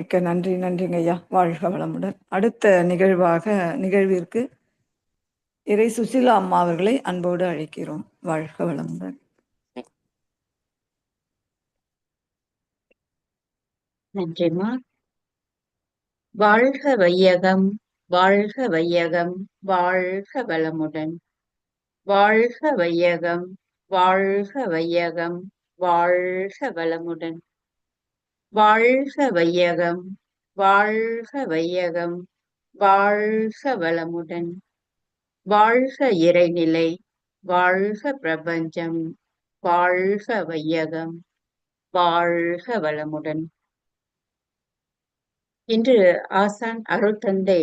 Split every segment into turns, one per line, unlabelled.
மிக்க நன்றி நன்றிங்க ஐயா. வாழ்க வளமுடன். அடுத்த நிகழ்வாக நிகழ்விற்கு இறை சுசிலா அம்மா அவர்களை அன்போடு அழைக்கிறோம். வாழ்க வளமுடன்.
நன்றிம்மா. வாழ்க வையகம் வாழ்க வையகம் வாழ்க வளமுடன். வாழ்க வையகம் வாழ்க வையகம் வாழ்க வளமுடன். வாழ்க வையகம் வாழ்க வையகம் வாழ்க வளமுடன். வாழ்க இறைநிலை வாழ்க பிரபஞ்சம் வாழ்க வையகம் வாழ்க வளமுடன். இன்று ஆசான் அருள் தந்தை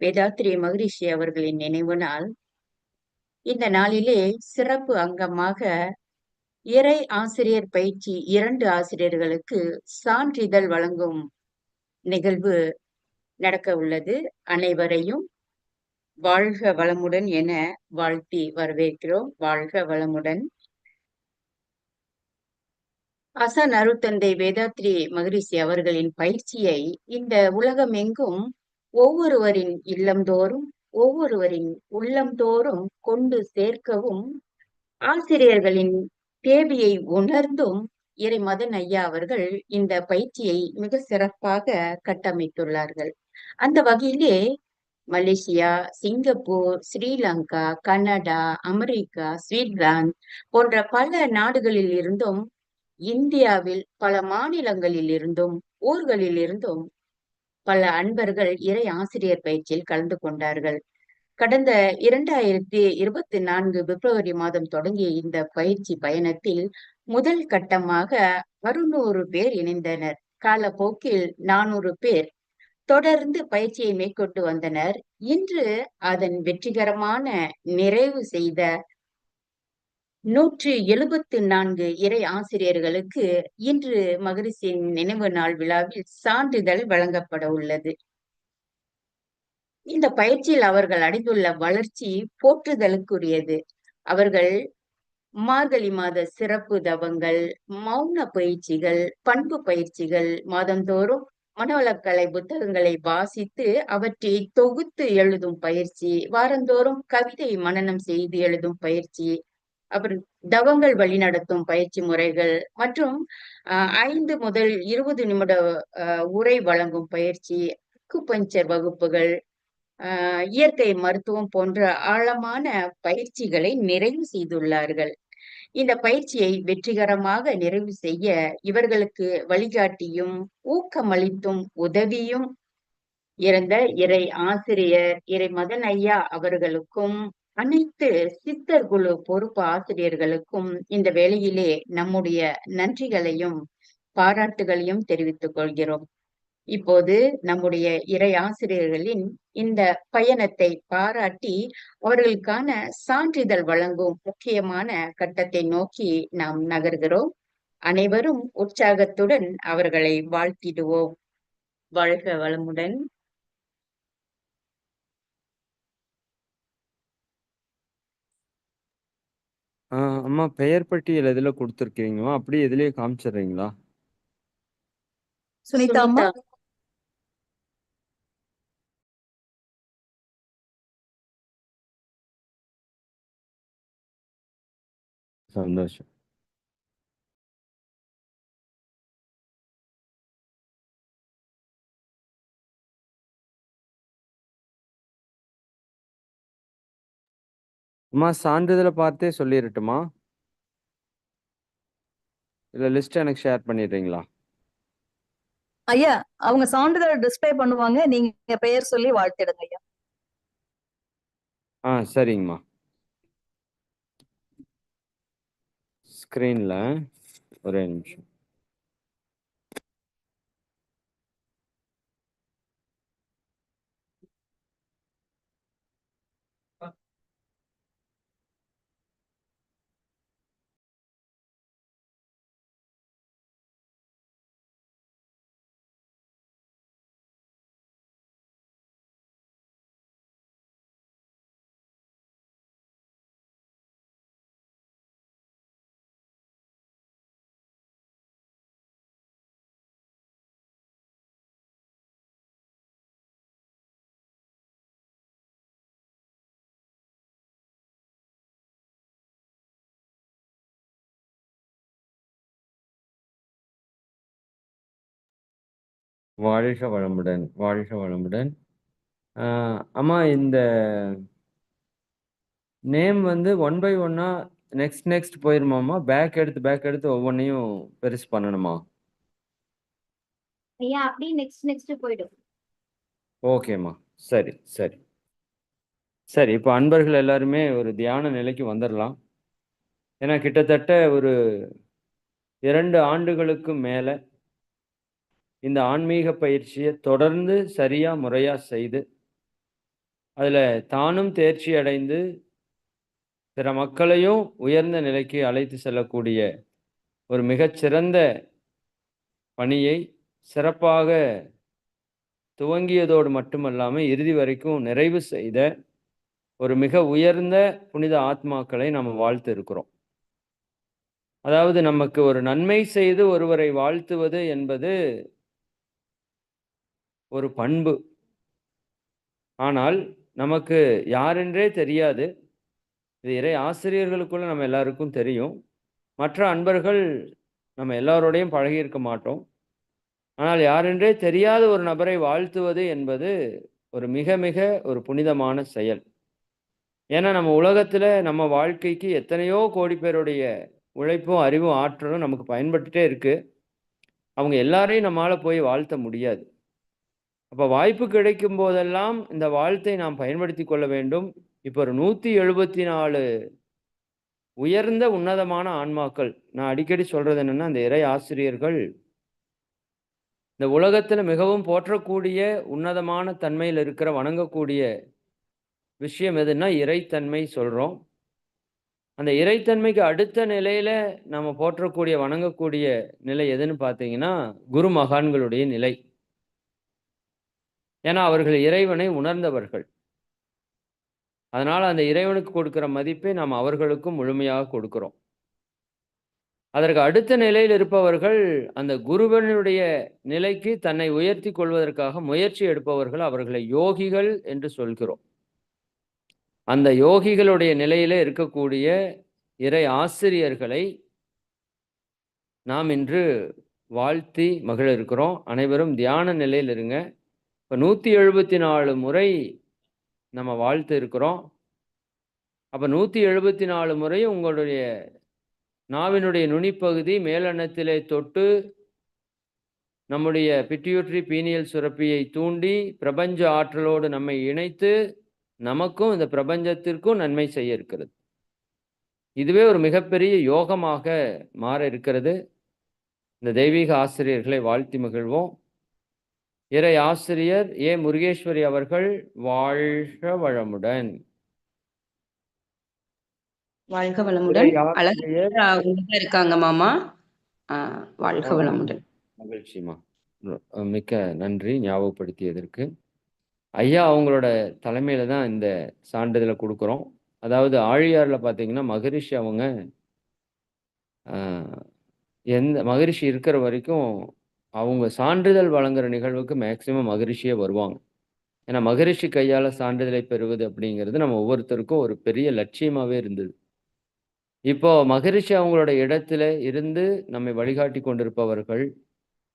வேதாத்திரி மகரிஷி அவர்களின் நினைவு நாள். இந்த நாளிலே சிறப்பு அங்கமாக இறை ஆசிரியர் பயிற்சி இரண்டு ஆசிரியர்களுக்கு சான்றிதழ் வழங்கும் நிகழ்வு நடக்க உள்ளது. அனைவரையும் வாழ்க வளமுடன் என வாழ்த்தி வரவேற்கிறோம். வாழ்க வளமுடன். அசன் அருத்தந்தை வேதாத்ரி மகரிஷி அவர்களின் பயிற்சியை இந்த உலகமெங்கும் ஒவ்வொருவரின் இல்லந்தோறும் ஒவ்வொருவரின் உள்ளம்தோறும் கொண்டு சேர்க்கவும் ஆசிரியர்களின் தேவையை உணர்ந்தும் இறை மதன் ஐயா அவர்கள் இந்த பயிற்சியை மிக சிறப்பாக கட்டமைத்துள்ளார்கள். அந்த வகையிலே Malaysia Singapore Sri Lanka Canada America Switzerland போன்ற பல நாடுகளில் இருந்தும் இந்தியாவில் பல மாநிலங்களில் இருந்தும் ஊர்களில் இருந்தும் பல அன்பர்கள் இறை ஆசிரியர் பயிற்சியில் கலந்து கொண்டார்கள். கடந்த இரண்டாயிரத்தி இருபத்தி நான்கு பிப்ரவரி மாதம் தொடங்கிய இந்த பயிற்சி பயணத்தில் முதல் கட்டமாக அறுநூறு பேர் இணைந்தனர். காலப்போக்கில் நானூறு பேர் தொடர்ந்து பயிற்சியை மேற்கொண்டு வந்தனர். இன்று அதன் வெற்றிகரமான நிறைவு செய்த நூற்றி எழுபத்து நான்கு இறை ஆசிரியர்களுக்கு இன்று மகரிஷின் நினைவு நாள் விழாவில் சான்றிதழ் வழங்கப்பட உள்ளது. இந்த பயிற்சியில் அவர்கள் அடைந்துள்ள வளர்ச்சி போற்றுதலுக்குரியது. அவர்கள் மார்கழி மாத சிறப்பு தவங்கள் மௌன பயிற்சிகள் பண்பு பயிற்சிகள் மாதந்தோறும் மனவளக்கலை புத்தகங்களை வாசித்து அவற்றை தொகுத்து எழுதும் பயிற்சி வாரந்தோறும் கவிதை மனனம் செய்து எழுதும் பயிற்சி அப்புறம் தவங்கள் வழிநடத்தும் பயிற்சி முறைகள் மற்றும் ஐந்து முதல் இருபது நிமிட உரை வழங்கும் பயிற்சி பஞ்சர் வகுப்புகள் இயற்கை மருத்துவம் போன்ற ஆழமான பயிற்சிகளை நிறைவு செய்துள்ளார்கள். இந்த பயிற்சியை வெற்றிகரமாக நிறைவு செய்ய இவர்களுக்கு வழிகாட்டியும் ஊக்கமளித்தும் உதவியும் இருந்த இறை ஆசிரியர் இறை மதன் ஐயா அவர்களுக்கும் அனைத்து சித்தர் குழு பொறுப்பு ஆசிரியர்களுக்கும் இந்த வேளையிலே நம்முடைய நன்றிகளையும் பாராட்டுகளையும் தெரிவித்துக் கொள்கிறோம். இப்போது நம்முடைய இறை ஆசிரியர்களின் இந்த பயணத்தை பாராட்டி அவர்களுக்கான சான்றிதழ் வழங்கும் முக்கியமான கட்டத்தை நோக்கி நாம் நகர்கிறோம். அனைவரும் உற்சாகத்துடன் அவர்களை வாழ்த்திடுவோம். வாழ்க வளமுடன்.
ஆ அம்மா பெயர் பட்டியல் எதுல குடுத்துருக்கீங்களோ, அப்படியே இதுலயே காமிச்சிடுறீங்களா?
சுனிதா அம்மா?
சந்தோஷம். அம்மா சான்றிதழ பார்த்தே சொல்லிரட்டுமா? இல்ல லிஸ்ட் எனக்கு ஷேர் பண்ணிடுறீங்களா?
ஐயா அவங்க சான்றிதழ் டிஸ்ப்ளே பண்ணுவாங்க நீங்க பெயர் சொல்லி வாழ்த்திடுங்க ஐயா
ஆ சரிங்கம்மா. ஸ்க்ரீனில் ஒரே நிமிஷம். வாழ்க வளமுடன் வாழ்க வளமுடன். அம்மா இந்த நேம் வந்து ஒன் பை ஒன்னா நெக்ஸ்ட் நெக்ஸ்ட் போயிருமாம்மா? பேக் எடுத்து பேக் எடுத்து ஒவ்வொன்றையும் பெருசு பண்ணணுமா?
ஐயா அப்படியே நெக்ஸ்ட் நெக்ஸ்ட் போயிடும்.
ஓகேம்மா சரி சரி. சரி இப்போ அன்பர்கள் எல்லாருமே ஒரு தியான நிலைக்கு வந்துடலாம் ஏன்னா கிட்டத்தட்ட ஒரு இரண்டு ஆண்டுகளுக்கு மேலே இந்த ஆன்மீக பயிற்சியை தொடர்ந்து சரியாக முறையாக செய்து அதில் தானும் தேர்ச்சி அடைந்து பிற மக்களையும் உயர்ந்த நிலைக்கு அழைத்து செல்லக்கூடிய ஒரு மிகச்சிறந்த பணியை சிறப்பாக துவங்கியதோடு மட்டுமல்லாமல் இறுதி வரைக்கும் நிறைவு செய்த ஒரு மிக உயர்ந்த புனித ஆத்மாக்களை நம்ம வாழ்த்து இருக்கிறோம் அதாவது நமக்கு ஒரு நன்மை செய்து ஒருவரை வாழ்த்துவது என்பது ஒரு பண்பு. ஆனால் நமக்கு யாரென்றே தெரியாது. இது இறை ஆசிரியர்களுக்குள்ள நம்ம எல்லாருக்கும் தெரியும். மற்ற அன்பர்கள் நம்ம எல்லாரோடையும் பழகியிருக்க மாட்டோம். ஆனால் யாரென்றே தெரியாத ஒரு நபரை வாழ்த்துவது என்பது ஒரு மிக மிக ஒரு புனிதமான செயல். ஏன்னா நம்ம உலகத்தில் நம்ம வாழ்க்கைக்கு எத்தனையோ கோடி பேருடைய உழைப்பும் அறிவும் ஆற்றலும் நமக்கு பயன்பட்டுட்டே இருக்குது அவங்க எல்லாரையும் நம்மளால் போய் வாழ்த்த முடியாது. அப்போ வாய்ப்பு கிடைக்கும் போதெல்லாம் இந்த வாழ்த்தை நாம் பயன்படுத்தி கொள்ள வேண்டும். இப்போ ஒரு நூற்றி எழுபத்தி நாலு உயர்ந்த உன்னதமான ஆன்மாக்கள் நான் அடிக்கடி சொல்றது என்னன்னா அந்த இறை ஆசிரியர்கள் இந்த உலகத்தில் மிகவும் போற்றக்கூடிய உன்னதமான தன்மையில் இருக்கிற வணங்கக்கூடிய விஷயம் எதுன்னா இறைத்தன்மை சொல்கிறோம் அந்த இறைத்தன்மைக்கு அடுத்த நிலையில் நம்ம போற்றக்கூடிய வணங்கக்கூடிய நிலை எதுன்னு பார்த்தீங்கன்னா குரு மகான்களுடைய நிலை. ஏன்னா அவர்கள் இறைவனை உணர்ந்தவர்கள். அதனால் அந்த இறைவனுக்கு கொடுக்கிற மதிப்பை நாம் அவர்களுக்கும் முழுமையாக கொடுக்கிறோம். அதற்கு அடுத்த நிலையில் இருப்பவர்கள் அந்த குருவனுடைய நிலைக்கு தன்னை உயர்த்தி கொள்வதற்காக முயற்சி எடுப்பவர்கள் அவர்களை யோகிகள் என்று சொல்கிறோம். அந்த யோகிகளுடைய நிலையில இருக்கக்கூடிய இறை ஆசிரியர்களை நாம் இன்று வாழ்த்தி மகிழ இருக்கிறோம். அனைவரும் தியான நிலையில் இருங்க. இப்போ நூற்றி எழுபத்தி நாலு முறை நம்ம வாழ்த்து இருக்கிறோம். அப்போ நூற்றி எழுபத்தி நாலு முறை உங்களுடைய நாவினுடைய நுனிப்பகுதி மேலெண்ணத்திலே தொட்டு நம்முடைய பிட்டியூட்ரி பீனியல் சுரப்பியை தூண்டி பிரபஞ்ச ஆற்றலோடு நம்மை இணைத்து நமக்கும் இந்த பிரபஞ்சத்திற்கும் நன்மை செய்ய இருக்கிறது. இதுவே ஒரு மிகப்பெரிய யோகமாக மாற இருக்கிறது. இந்த தெய்வீக ஆசிரியர்களை வாழ்த்தி மகிழ்வோம். இறை ஆசிரியர் ஏ முருகேஸ்வரி அவர்கள் வாழ்க வளமுடன்.
வாழ்க வளமுடன். இருக்காங்க மாமா. வாழ்க வளமுடன்.
மகிழ்ச்சிமா மிக்க நன்றி ஞாபகப்படுத்தியதற்கு. ஐயா அவங்களோட தலைமையில தான் இந்த சான்றிதழை கொடுக்குறோம். அதாவது ஆழியார்ல பார்த்தீங்கன்னா மகரிஷி அவங்க ஆஹ், எந்த மகரிஷி இருக்கிற வரைக்கும் அவங்க சான்றிதழ் வழங்குற நிகழ்வுக்கு மேக்சிமம் மகரிஷியே வருவாங்க. ஏன்னா மகரிஷி கையால சான்றிதழை பெறுவது அப்படிங்கிறது நம்ம ஒவ்வொருத்தருக்கும் ஒரு பெரிய லட்சியமாவே இருந்தது. இப்போ மகரிஷி அவங்களோட இடத்துல இருந்து நம்மை வழிகாட்டி கொண்டிருப்பவர்கள்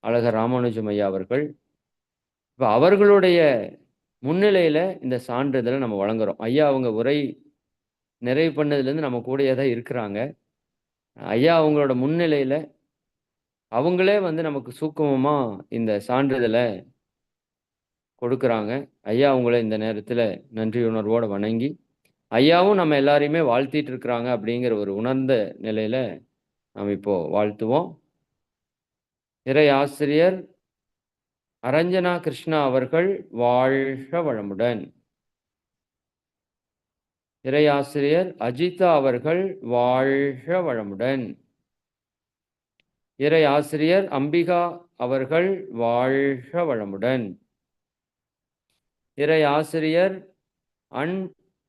அழகர் ராமானுஜம் ஐயா அவர்கள். இப்போ அவர்களுடைய முன்னிலையில இந்த சான்றிதழை நம்ம வழங்குறோம். ஐயா அவங்க உரை நிறைவு பண்ணதுலேருந்து நம்ம கூடயே தான் இருக்கிறாங்க. ஐயா அவங்களோட முன்னிலையில அவங்களே வந்து நமக்கு சூக்குமமா இந்த சான்றிதழை கொடுக்குறாங்க. ஐயா அவங்கள இந்த நேரத்தில் நன்றி உணர்வோடு வணங்கி ஐயாவும் நம்ம எல்லாரையுமே வாழ்த்திட்டு இருக்கிறாங்க அப்படிங்கிற ஒரு உணர்ந்த நிலையில நாம் இப்போ வாழ்த்துவோம். இறை ஆசிரியர் அரஞ்சனா கிருஷ்ணா அவர்கள் வாழ்க வளமுடன். இறை ஆசிரியர் அஜிதா அவர்கள் வாழ்க வளமுடன். இறை ஆசிரியர் அம்பிகா அவர்கள் வாழ்க வளமுடன். இறை ஆசிரியர் அன்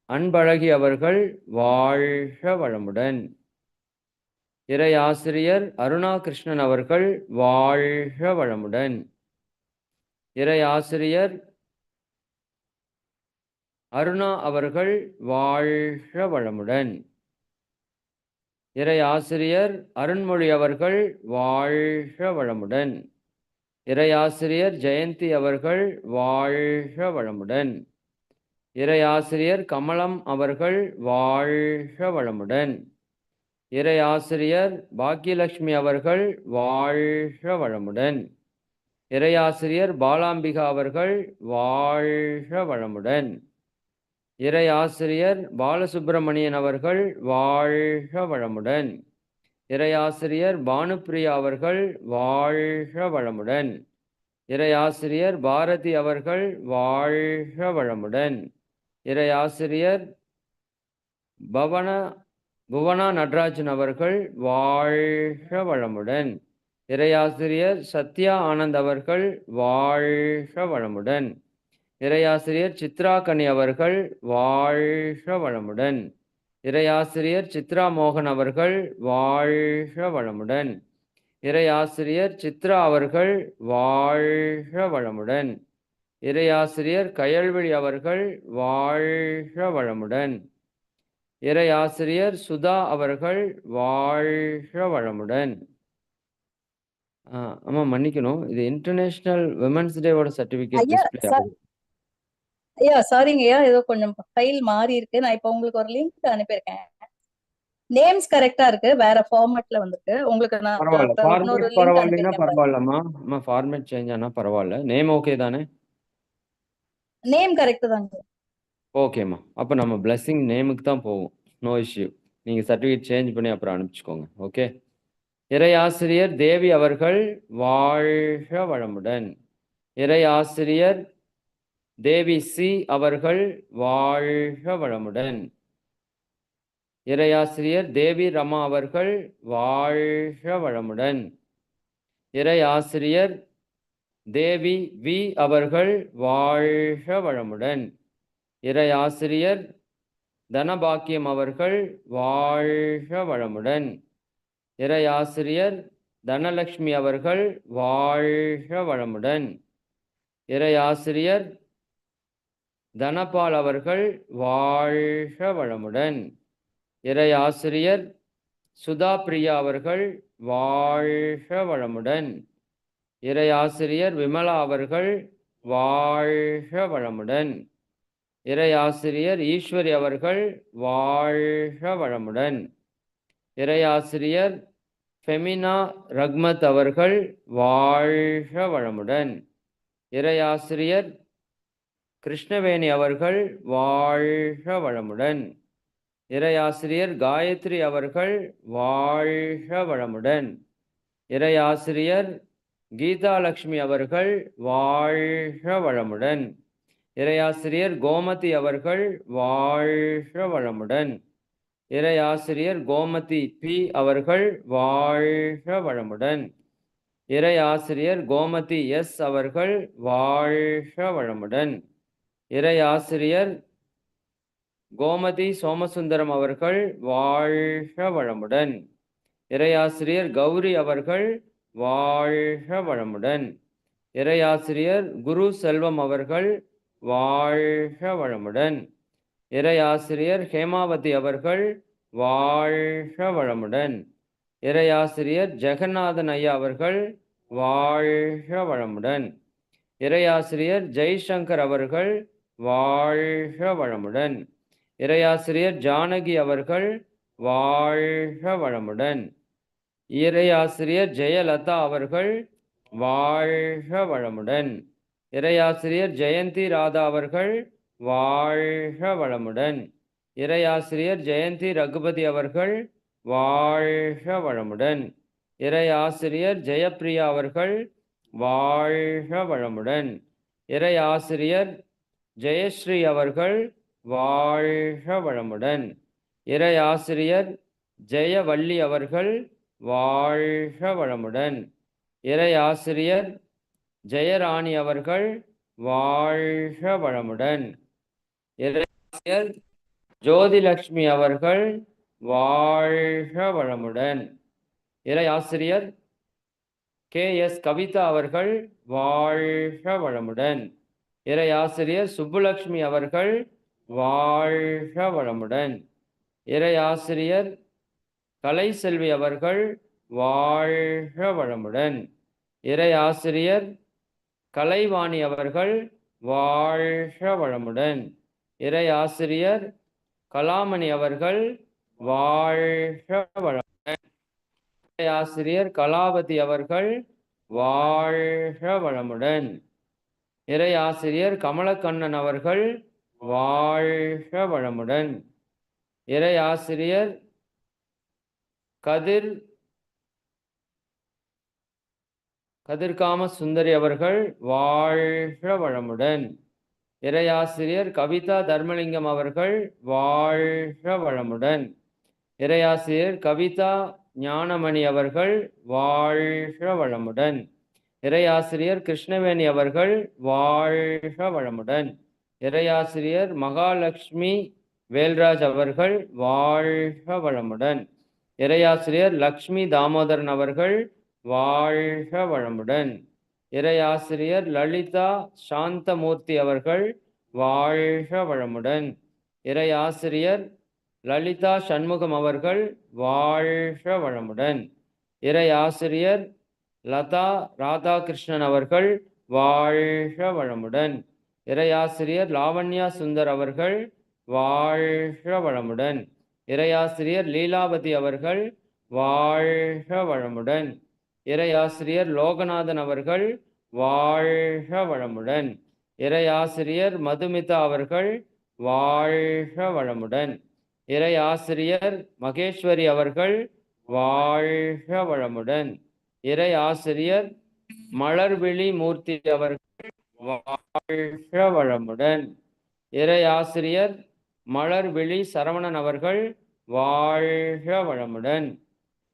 அன்பழகி அவர்கள் வாழ்க வளமுடன். இறை ஆசிரியர் அருணா கிருஷ்ணன் அவர்கள் வாழ்க வளமுடன். இறை ஆசிரியர் அருணா அவர்கள் வாழ்க வளமுடன். இறை ஆசிரியர் அருண்மொழி அவர்கள் வாழ்க வளமுடன். இறையாசிரியர் ஜெயந்தி அவர்கள் வாழ்க வளமுடன். இறையாசிரியர் கமலம் அவர்கள் வாழ்க வளமுடன். இறையாசிரியர் பாக்கியலட்சுமி அவர்கள் வாழ்க வளமுடன். இறையாசிரியர் பாலாம்பிகா அவர்கள் வாழ்க வளமுடன். இறையாசிரியர் பாலசுப்பிரமணியன் அவர்கள் வாழ்க வளமுடன். இறையாசிரியர் பானுப்பிரியா அவர்கள் வாழ்க வளமுடன். இறையாசிரியர் பாரதி அவர்கள் வாழ்க வளமுடன். இறையாசிரியர் பவன புவனா நடராஜன் அவர்கள் வாழ்க வளமுடன். இறையாசிரியர் சத்யா ஆனந்த் அவர்கள் வாழ்க வளமுடன். இறையாசிரியர் சித்ராகனி அவர்கள் வாழ்க வளமுடன். இறையாசிரியர் சித்ரா மோகன் அவர்கள் வாழ்க வளமுடன். இறையாசிரியர் சித்ரா அவர்கள் வாழ்க வளமுடன். இறையாசிரியர் கயல்விழி அவர்கள் வாழ்க வளமுடன். இறையாசிரியர் சுதா அவர்கள் வாழ்க வளமுடன். ஆமா மன்னிக்கணும். இது இன்டர்நேஷனல் விமன்ஸ் டேவோட சர்டிபிகேட்
ஐயா,
டிஸ்பிளே
sir. ஐயா சாரிங்க ஐயா ஏதோ கொஞ்சம் ஃபைல் மாறி இருக்கு. நான் இப்போ உங்களுக்கு ஒரு லிங்க் அனுப்பியிருக்கேன். நேம்ஸ் கரெக்டா இருக்கு. வேற ஃபார்மேட்ல வந்திருக்கு. உங்களுக்கு நான்
பரவாயில்லைன்னா பரவாயில்லம்மா. அம்மா ஃபார்மேட் சேஞ்ச் ஆனா பரவாயில்ல. நேம் ஓகே தானே?
நேம் கரெக்ட் தாங்க.
ஓகேம்மா அப்போ நம்ம blessing நேமுக்கு தான் போவோம். நோ இஷ்யூ நீங்கள் சர்டிஃபிகேட் சேஞ்ச் பண்ணி அப்புறம் அனுப்பிச்சுக்கோங்க. ஓகே இறையாசிரியர் தேவி அவர்கள் வாழ்க வளமுடன். இறையாசிரியர் தேவி சி அவர்கள் வாழ்க வளமுடன். இறையாசிரியர் தேவி ரமா அவர்கள் வாழ்க வளமுடன். இறையாசிரியர் தேவி வி அவர்கள் வாழ்க வளமுடன். இறையாசிரியர் தனபாக்கியம் அவர்கள் வாழ்க வளமுடன். இறையாசிரியர் தனலட்சுமி அவர்கள் வாழ்க வளமுடன். இறையாசிரியர் தனபால் அவர்கள் வாழ்க வளமுடன். இறையாசிரியர் சுதா பிரியா அவர்கள் வாழ்க வளமுடன். இறையாசிரியர் விமலா அவர்கள் வாழ்க வளமுடன். இறையாசிரியர் ஈஸ்வரி அவர்கள் வாழ்க வளமுடன். இறையாசிரியர் ஃபெமினா ரக்மத் அவர்கள் வாழ்க வளமுடன். இறையாசிரியர் கிருஷ்ணவேணி அவர்கள் வாழ்க வளமுடன். இறையாசிரியர் காயத்ரி அவர்கள் வாழ்க வளமுடன். இறையாசிரியர் கீதாலட்சுமி அவர்கள் வாழ்க வளமுடன். இறையாசிரியர் கோமதி அவர்கள் வாழ்க வளமுடன். இறையாசிரியர் கோமதி பி அவர்கள் வாழ்க வளமுடன். இறையாசிரியர் கோமதி எஸ் அவர்கள் வாழ்க வளமுடன். இறையாசிரியர் கோமதி சோமசுந்தரம் அவர்கள் வாழ்க வளமுடன். இறையாசிரியர் கௌரி அவர்கள் வாழ்க வளமுடன். இறையாசிரியர் குரு செல்வம் அவர்கள் வாழ்க வளமுடன். இறையாசிரியர் ஹேமாவதி அவர்கள் வாழ்க வளமுடன். இறையாசிரியர் ஜெகநாதன் ஐயா அவர்கள் வாழ்க வளமுடன். இறையாசிரியர் ஜெய்சங்கர் அவர்கள் வாழ்க வளமுடன். இறையாசிரியர் ஜானகி அவர்கள் வாழ்க வளமுடன். இறையாசிரியர் ஜெயலதா அவர்கள் வாழ்க வளமுடன். இறையாசிரியர் ஜெயந்தி ராதா அவர்கள் வாழ்க வளமுடன். இறையாசிரியர் ஜெயந்தி ரகுபதி அவர்கள் வாழ்க வளமுடன். இறையாசிரியர் ஜெயப்பிரியா அவர்கள் வாழ்க வளமுடன். இறையாசிரியர் ஜெயஸ்ரீ அவர்கள் வாழ்க வளமுடன். இறையாசிரியர் ஜெயவள்ளி அவர்கள் வாழ்க வளமுடன். இறையாசிரியர் ஜெயராணி அவர்கள் வாழ்க வளமுடன். இறையாசிரியர் ஜோதிலட்சுமி அவர்கள் வாழ்க வளமுடன். இறையாசிரியர் கே எஸ் கவிதா அவர்கள் வாழ்க வளமுடன். இறையாசிரியர் சுப்புலட்சுமி அவர்கள் வாழ்க வளமுடன். இறையாசிரியர் கலைசெல்வி அவர்கள் வாழ்க வளமுடன். இறை ஆசிரியர் கலைவாணி அவர்கள் வாழ்க வளமுடன். இறை ஆசிரியர் கலாமணி அவர்கள் வாழ்க வளமுடன். இறை ஆசிரியர் கலாவதி அவர்கள் வாழ்க வளமுடன். இறை ஆசிரியர் கமலக்கண்ணன் அவர்கள் வாழ்க வளமுடன். இறை ஆசிரியர் கதிர் கதிர்காம சுந்தரி அவர்கள் வாழ்க வளமுடன். இறையாசிரியர் கவிதா தர்மலிங்கம் அவர்கள் வாழ்க வளமுடன். இறையாசிரியர் கவிதா ஞானமணி அவர்கள் வாழ்க வளமுடன். இறையாசிரியர் கிருஷ்ணவேணி அவர்கள் வாழ்க வளமுடன். இறையாசிரியர் மகாலட்சுமி வேல்ராஜ் அவர்கள் வாழ்க வளமுடன். இறையாசிரியர் லக்ஷ்மி தாமோதரன் அவர்கள் வாழ்க வளமுடன். இறையாசிரியர் லலிதா சாந்தமூர்த்தி அவர்கள் வாழ்க வளமுடன். இறையாசிரியர் லலிதா சண்முகம் அவர்கள் வாழ்க வளமுடன். இறையாசிரியர் லதா ராதாகிருஷ்ணன் அவர்கள் வாழ்க வளமுடன். இறையாசிரியர் லாவண்யா சுந்தர் அவர்கள் வாழ்க வளமுடன். இறையாசிரியர் லீலாவதி அவர்கள் வாழ்க வளமுடன். இறையாசிரியர் லோகநாதன் அவர்கள் வாழ்க வளமுடன். இறையாசிரியர் மதுமிதா அவர்கள் வாழ்க வளமுடன். இறையாசிரியர் மகேஸ்வரி அவர்கள் வாழ்க வளமுடன். இறை ஆசிரியர் மலர்விழி மூர்த்தி அவர்கள் வாழ்க வளமுடன். இறை ஆசிரியர் மலர்விழி சரவணன் அவர்கள் வாழ்க வளமுடன்.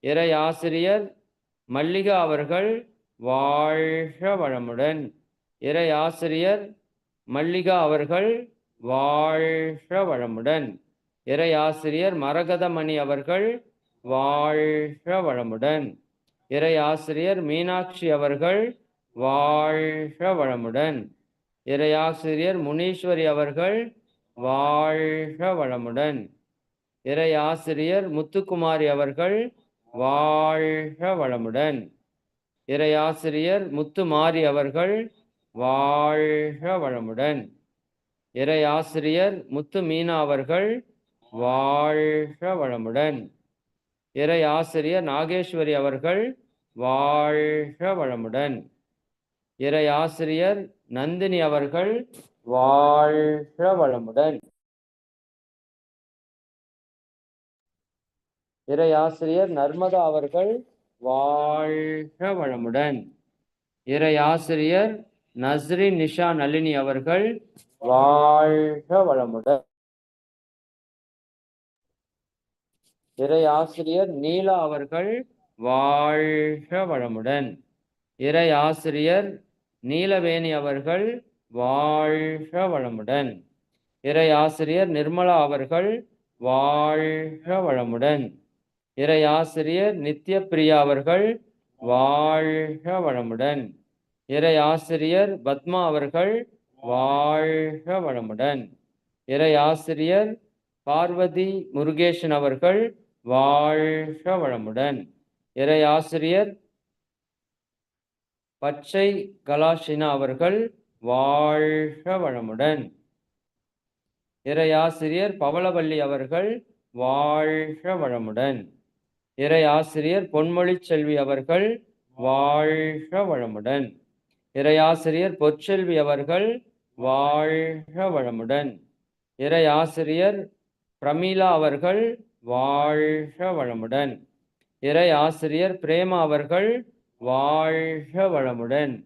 இறை ஆசிரியர் மல்லிகா அவர்கள் வாழ்க வளமுடன். இறை ஆசிரியர் மல்லிகா அவர்கள் வாழ்க வளமுடன். இறை ஆசிரியர் மரகதமணி அவர்கள் வாழ்க வளமுடன். இறை ஆசிரியர் மீனாட்சி அவர்கள் வாழ்க வளமுடன். இறை ஆசிரியர் முனீஸ்வரி அவர்கள் வாழ்க வளமுடன். இறை ஆசிரியர் முத்துக்குமாரி அவர்கள் வாழ்க வளமுடன். இறை ஆசிரியர் முத்துமாரி அவர்கள் வாழ்க வளமுடன். இறை ஆசிரியர் முத்து மீனா அவர்கள் வாழ்க வளமுடன். இறை ஆசிரியர் நாகேஸ்வரி அவர்கள் வாழ்க வளமுடன். இறை ஆசிரியர் நந்தினி அவர்கள் வாழ்க வளமுடன். இறை ஆசிரியர் நர்மதா அவர்கள் வாழ்க வளமுடன். இறை ஆசிரியர் நஸ்ரின் நிஷா நளினி அவர்கள் வாழ்க வளமுடன். இறை ஆசிரியர் நீலா அவர்கள் வாழ்க வளமுடன். இறை ஆசிரியர் நீலவேணி அவர்கள் வாழ்க வளமுடன். இறை ஆசிரியர் நிர்மலா அவர்கள் வாழ்க வளமுடன். இறை ஆசிரியர் நித்யபிரியா அவர்கள் வாழ்க வளமுடன். இறை ஆசிரியர் பத்மா அவர்கள் வாழ்க வளமுடன். இறை ஆசிரியர் பார்வதி முருகேசன் அவர்கள் வாழ்க வளமுடன். இறை ஆசிரியர் பச்சை கலாஷினா அவர்கள் வாழ்க வளமுடன். இறை ஆசிரியர் பவளவல்லி அவர்கள் வாழ்க வளமுடன். இறை ஆசிரியர் பொன்மொழி செல்வி அவர்கள் வாழ்க வளமுடன். இறை ஆசிரியர் பொற்செல்வி அவர்கள் வாழ்க வளமுடன். இறை ஆசிரியர் பிரமீளா அவர்கள் வாழ்க வளமுடன். இறை ஆசிரியர் பிரேமா அவர்கள் வாழ்க வளமுடன்.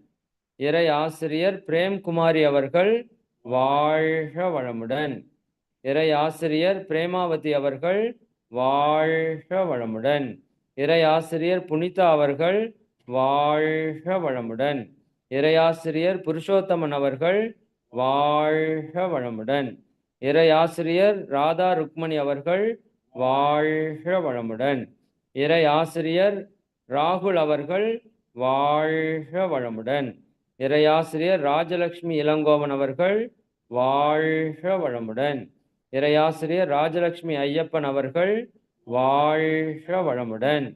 இறை ஆசிரியர் பிரேம்குமாரி அவர்கள் வாழ்க வளமுடன். இறை ஆசிரியர் பிரேமாவதி அவர்கள் வாழ்க வளமுடன். இறை ஆசிரியர் புனிதா அவர்கள் வாழ்க வளமுடன். இறையாசிரியர் புருஷோத்தமன் அவர்கள் வாழ்க வளமுடன். இறையாசிரியர் ராதா ருக்மணி அவர்கள் வாழ்க வளமுடன். இறை ஆசிரியர் ராகுல் அவர்கள் வாழ்க வளமுடன். இறையாசிரியர் ராஜலட்சுமி இளங்கோவன் அவர்கள் வாழ்க வளமுடன். இறையாசிரியர் ராஜலட்சுமி ஐயப்பன் அவர்கள் வாழ்க வளமுடன்.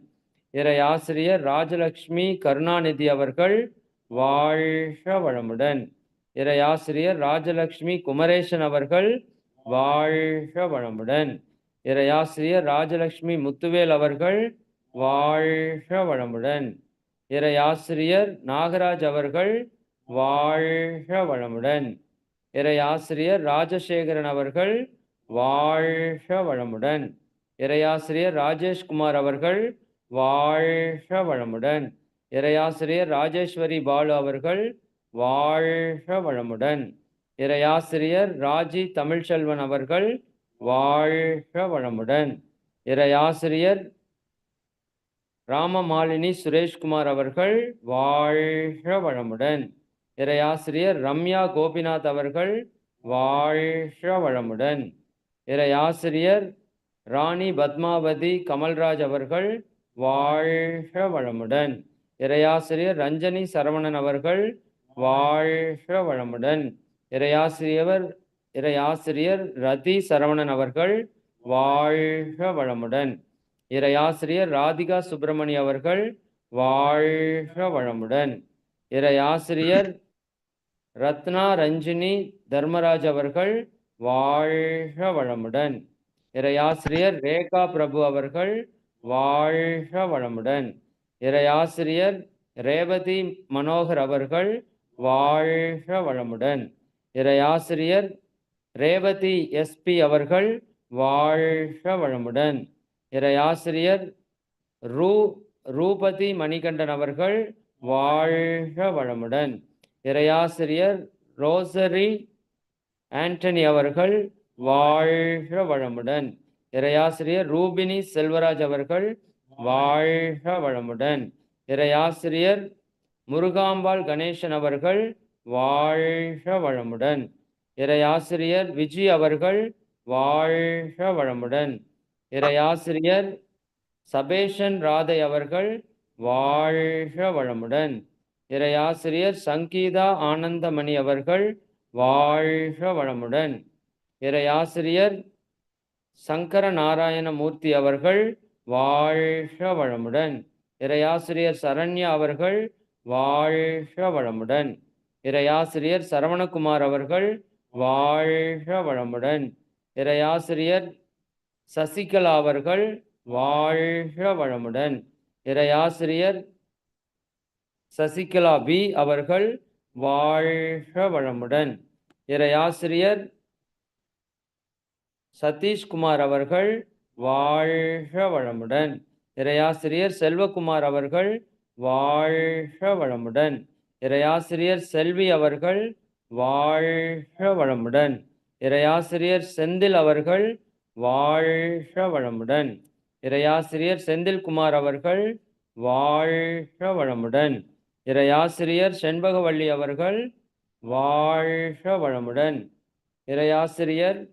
இறையாசிரியர் ராஜலக்ஷ்மி கருணாநிதி அவர்கள் வாழ்க வளமுடன். இறையாசிரியர் ராஜலக்ஷ்மி குமரேசன் அவர்கள் வாழ்க வளமுடன். இறையாசிரியர் ராஜலக்ஷ்மி முத்துவேல் அவர்கள் வாழ்க வளமுடன். இறையாசிரியர் நாகராஜ் அவர்கள் வாழ்க வளமுடன். இறையாசிரியர் ராஜசேகரன் அவர்கள் வாழ்க வளமுடன். இறையாசிரியர் ராஜேஷ்குமார் அவர்கள் வாழ்க வளமுடன். இறையாசிரியர் ராஜேஸ்வரி பாலு அவர்கள் வாழ்க வளமுடன். இறையாசிரியர் ராஜி தமிழ்ச்செல்வன் அவர்கள் வாழ்க வளமுடன். இறையாசிரியர் ராமமாலினி சுரேஷ்குமார் அவர்கள் வாழ்க வளமுடன். இறையாசிரியர் ரம்யா கோபிநாத் அவர்கள் வாழ்க வளமுடன். இறையாசிரியர் ராணி பத்மாவதி கமல்ராஜ் அவர்கள் வாழ்க வளமுடன். இறையாசிரியர் ரஞ்சனி சரவணன் அவர்கள் வாழ்க வளமுடன். இறையாசிரியர் இறையாசிரியர் ரதி சரவணன் அவர்கள் வாழ்க வளமுடன். இறையாசிரியர் ராதிகா சுப்பிரமணி அவர்கள் வாழ்க வளமுடன். இறையாசிரியர் ரத்னா ரஞ்சினி தர்மராஜ் அவர்கள் வாழ்க வளமுடன். இறையாசிரியர் ரேகா பிரபு அவர்கள் வாழ்க வளமுடன். இறையாசிரியர் ரேவதி மனோகர் அவர்கள் வாழ்க வளமுடன். இறையாசிரியர் ரேவதி எஸ்பி அவர்கள் வாழ்க வளமுடன். இறையாசிரியர் ரூ ரூபதி மணிகண்டன் அவர்கள் வாழ்க வளமுடன். இறையாசிரியர் ரோசரி ஆண்டனி அவர்கள் வாழ்க வளமுடன். இறையாசிரியர் ரூபினி செல்வராஜ் அவர்கள் வாழ்க வளமுடன். இறையாசிரியர் முருகாம்பாள் கணேசன் அவர்கள் வாழ்க வளமுடன். இறையாசிரியர் விஜி அவர்கள் வாழ்க வளமுடன். இறையாசிரியர் சபேஷன் ராதை அவர்கள் வாழ்க வளமுடன். இறையாசிரியர் சங்கீதா ஆனந்தமணி அவர்கள் வாழ்க வளமுடன். இறையாசிரியர் சங்கர நாராயணமூர்த்தி அவர்கள் வாழ்க வளமுடன். இறையாசிரியர் சரண்யா அவர்கள் வாழ்க வளமுடன். இறையாசிரியர் சரவணகுமார் அவர்கள் வாழ்க வளமுடன். இறையாசிரியர் சசிகலா அவர்கள் வாழ்க வளமுடன். இறையாசிரியர் சசிகலா பி அவர்கள் வாழ்க வளமுடன். இறையாசிரியர் சதீஷ்குமார் அவர்கள் வாழ்க வளமுடன். இறையாசிரியர் செல்வகுமார் அவர்கள் வாழ்க வளமுடன். இறையாசிரியர் செல்வி அவர்கள் வாழ்க வளமுடன். இறையாசிரியர் செந்தில் அவர்கள் வாழ்க வளமுடன். இறையாசிரியர் செந்தில்குமார் அவர்கள் வாழ்க வளமுடன். இறையாசிரியர் செண்பகவள்ளி அவர்கள் வாழ்க வளமுடன். இறையாசிரியர்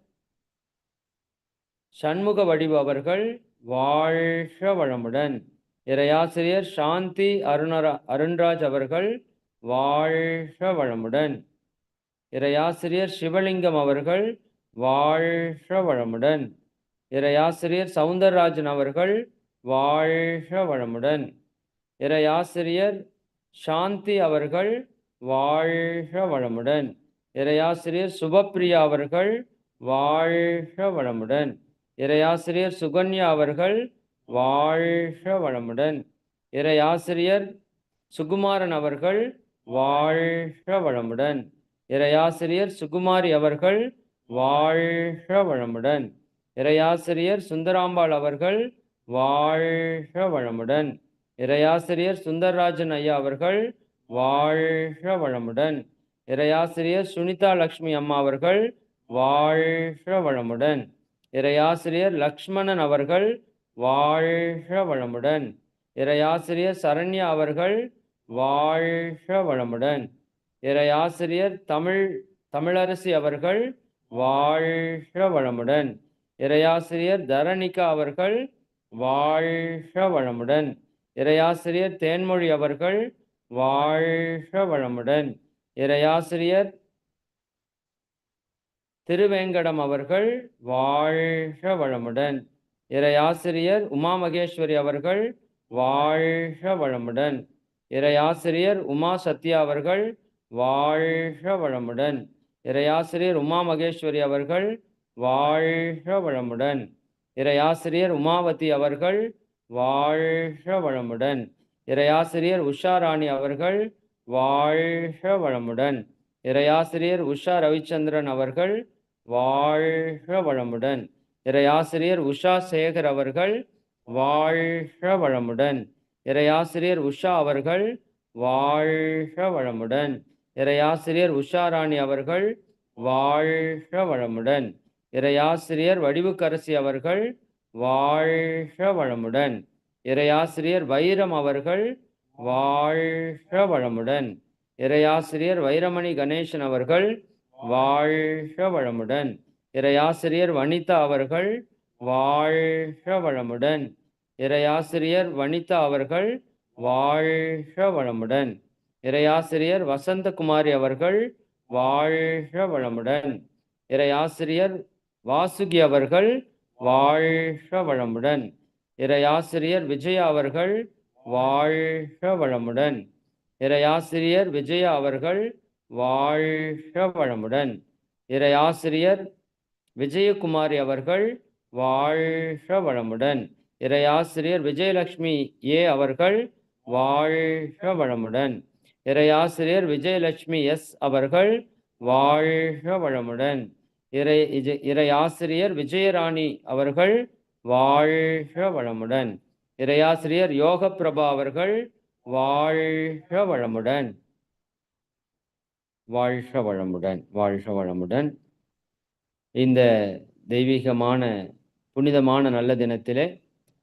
சண்முக வடிவு அவர்கள் வாழ்க வளமுடன். இறையாசிரியர் சாந்தி அருணரா அருண்ராஜ் அவர்கள் வாழ்க வளமுடன். இறையாசிரியர் சிவலிங்கம் அவர்கள் வாழ்க வளமுடன். இறையாசிரியர் சவுந்தரராஜன் அவர்கள் வாழ்க வளமுடன். இறையாசிரியர் சாந்தி அவர்கள் வாழ்க வளமுடன். இறையாசிரியர் சுபப்பிரியா அவர்கள் வாழ்க வளமுடன். இறையாசிரியர் சுகன்யா அவர்கள் வாழ்க வளமுடன். இறையாசிரியர் சுகுமாரன் அவர்கள் வாழ்க வளமுடன். இறையாசிரியர் சுகுமாரி அவர்கள் வாழ்க வளமுடன். இறையாசிரியர் சுந்தராம்பாள் அவர்கள் வாழ்க வளமுடன். இறையாசிரியர் சுந்தர்ராஜன் ஐயா அவர்கள் வாழ்க வளமுடன். இறையாசிரியர் சுனிதா லக்ஷ்மி அம்மா அவர்கள் வாழ்க வளமுடன். இறையாசிரியர் லக்ஷ்மணன் அவர்கள் வாழ்க வளமுடன். இறையாசிரியர் சரண்யா அவர்கள் வாழ்க வளமுடன். இறையாசிரியர் தமிழ் தமிழரசி அவர்கள் வாழ்க வளமுடன். இறையாசிரியர் தரணிகா அவர்கள் வாழ்க வளமுடன். இறையாசிரியர் தேன்மொழி அவர்கள் வாழ்க வளமுடன். இறையாசிரியர் திருவேங்கடம் அவர்கள் வாழ்க வளமுடன். இறையாசிரியர் உமா மகேஸ்வரி அவர்கள் வாழ்க வளமுடன். இறையாசிரியர் உமா சத்யா அவர்கள் வாழ்க வளமுடன். இறையாசிரியர் உமா மகேஸ்வரி அவர்கள் வாழ்க வளமுடன். இறையாசிரியர் உமாவதி அவர்கள் வாழ்க வளமுடன். இறையாசிரியர் உஷா ராணி அவர்கள் வாழ்க வளமுடன். இறையாசிரியர் உஷா ரவிச்சந்திரன் அவர்கள் வாழ்க வளமுடன். இறையாசிரியர் உஷா சேகர் அவர்கள் வாழ்க வளமுடன். இறையாசிரியர் உஷா அவர்கள் வாழ்க வளமுடன். இறையாசிரியர் உஷாராணி அவர்கள் வாழ்க வளமுடன். இறையாசிரியர் வடிவுக்கரசி அவர்கள் வாழ்க வளமுடன். இறையாசிரியர் வைரம் அவர்கள் வாழ்க வளமுடன். இறையாசிரியர் வைரமணி கணேசன் அவர்கள் வாழ்க வளமுடன். இறையாசிரியர் வனிதா அவர்கள் வாழ்க வளமுடன். இறையாசிரியர் வனிதா அவர்கள் வாழ்க வளமுடன். இறையாசிரியர் வசந்தகுமாரி அவர்கள் வாழ்க வளமுடன். இறையாசிரியர் வாசுகி அவர்கள் வாழ்க வளமுடன். இறையாசிரியர் விஜயா அவர்கள் வாழ்க வளமுடன். இறையாசிரியர் விஜயா அவர்கள் வாழ்க வளமுடன். இறையாசிரியர் விஜயகுமாரி அவர்கள் வாழ்க வளமுடன். இறையாசிரியர் விஜயலட்சுமி ஏ அவர்கள் வாழ்க வளமுடன். இறையாசிரியர் விஜயலட்சுமி எஸ் அவர்கள் வாழ்க வளமுடன். இறை இறையாசிரியர் விஜயராணி அவர்கள் வாழ்க வளமுடன். இறையாசிரியர் யோகப்பிரபா அவர்கள் வாழ்க வளமுடன். வாழ்க வளமுடன் வாழ்க வளமுடன். இந்த தெய்வீகமான புனிதமான நல்ல தினத்திலே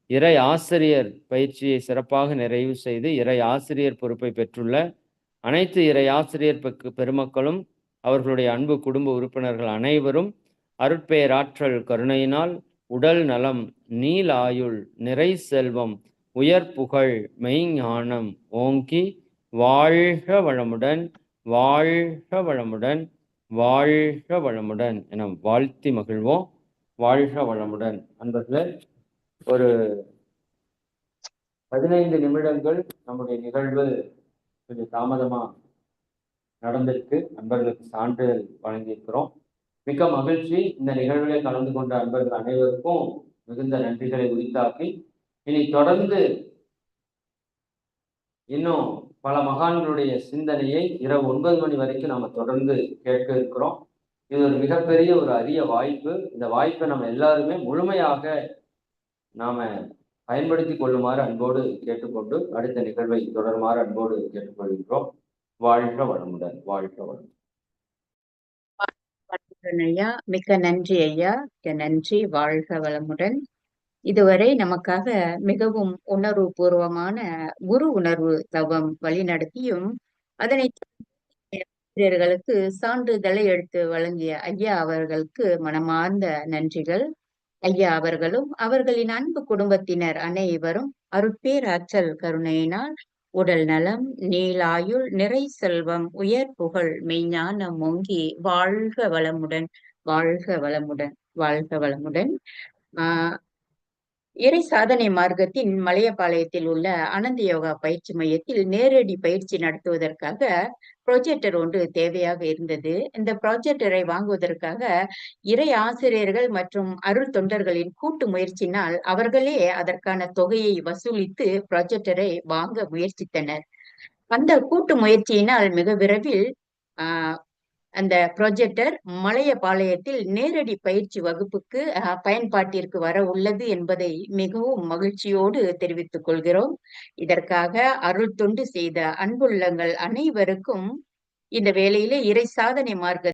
இறை ஆசிரியர் பயிற்சியை சிறப்பாக நிறைவு செய்து இறை ஆசிரியர் பொறுப்பை பெற்றுள்ள அனைத்து இறை ஆசிரியர் பெருமக்களும் அவர்களுடைய அன்பு குடும்ப உறுப்பினர்கள் அனைவரும் அருட்பேராற்றல் கருணையினால் உடல் நலம் நீலாயுள் நிறை செல்வம் உயர் புகழ் மெய்ஞானம் ஓங்கி வாழ்க வளமுடன் வாழ்க வளமுடன் வாழ்க வளமுடன் என வாழ்த்தி மகிழ்வோம். வாழ்க வளமுடன். அன்பர்களே ஒரு பதினைந்து நிமிடங்கள் நம்முடைய நிகழ்வு கொஞ்சம் தாமதமா நடந்திருக்கு. நண்பர்களுக்கு சான்றிதழ் வழங்கியிருக்கிறோம். மிக்க மகிழ்ச்சி. இந்த நிகழ்விலே கலந்து கொண்ட அன்பர்கள் அனைவருக்கும் மிகுந்த நன்றிகளை உரித்தாக்கி இனி தொடர்ந்து இன்னும் பல மகான்களுடைய சிந்தனையை இரவு ஒன்பது மணி வரைக்கும் நம்ம தொடர்ந்து கேட்க இருக்கிறோம். இது ஒரு மிகப்பெரிய ஒரு அரிய வாய்ப்பு. இந்த வாய்ப்பை நம்ம எல்லாருமே முழுமையாக நாம பயன்படுத்தி கொள்ளுமாறு அன்போடு கேட்டுக்கொண்டு அடுத்த நிகழ்வை தொடருமாறு அன்போடு கேட்டுக்கொள்கின்றோம். வாழ்க வளமுடன் வாழ்க வளமுடன்.
ஐயா மிக்க நன்றி ஐயா மிக்க நன்றி வாழ்க வளமுடன். இதுவரை நமக்காக மிகவும் உணர்வு பூர்வமான குரு உணர்வு தவம் வழிநடத்தியும் அதனை சான்றிதழை எடுத்து வழங்கிய ஐயா அவர்களுக்கு மனமார்ந்த நன்றிகள். ஐயா அவர்களும் அவர்களின் அன்பு குடும்பத்தினர் அனைவரும் அருட்பேராற்றல் கருணையினால் உடல் நலம் நீலாயுள் நிறை செல்வம் உயர் புகழ் மெய்ஞானம் மொங்கி வாழ்க வளமுடன் வாழ்க வளமுடன் வாழ்க வளமுடன். ஆஹ் இறை சாதனை மார்க்கத்தின் மலையபாளையத்தில் உள்ள அனந்த யோகா பயிற்சி மையத்தில் நேரடி பயிற்சி நடத்துவதற்காக ப்ரொஜெக்டர் ஒன்று தேவையாக இருந்தது. இந்த ப்ராஜெக்டரை வாங்குவதற்காக இறை ஆசிரியர்கள் மற்றும் அருள் தொண்டர்களின் கூட்டு முயற்சினால் அவர்களே அதற்கான தொகையை வசூலித்து ப்ரொஜெக்டரை வாங்க முயற்சித்தனர். அந்த கூட்டு முயற்சியினால் மிக விரைவில் ஆஹ் அந்த ப்ரொஜெக்டர் மலையபாளையத்தில் நேரடி பயிற்சி வகுப்புக்கு பயன்பாட்டிற்கு வர உள்ளது என்பதை மிகவும் மகிழ்ச்சியோடு தெரிவித்துக் கொள்கிறோம். இதற்காக அருள் தொண்டு செய்த அன்புள்ளங்கள் அனைவருக்கும் இந்த வேளையிலே இறை சாதனை மார்க்க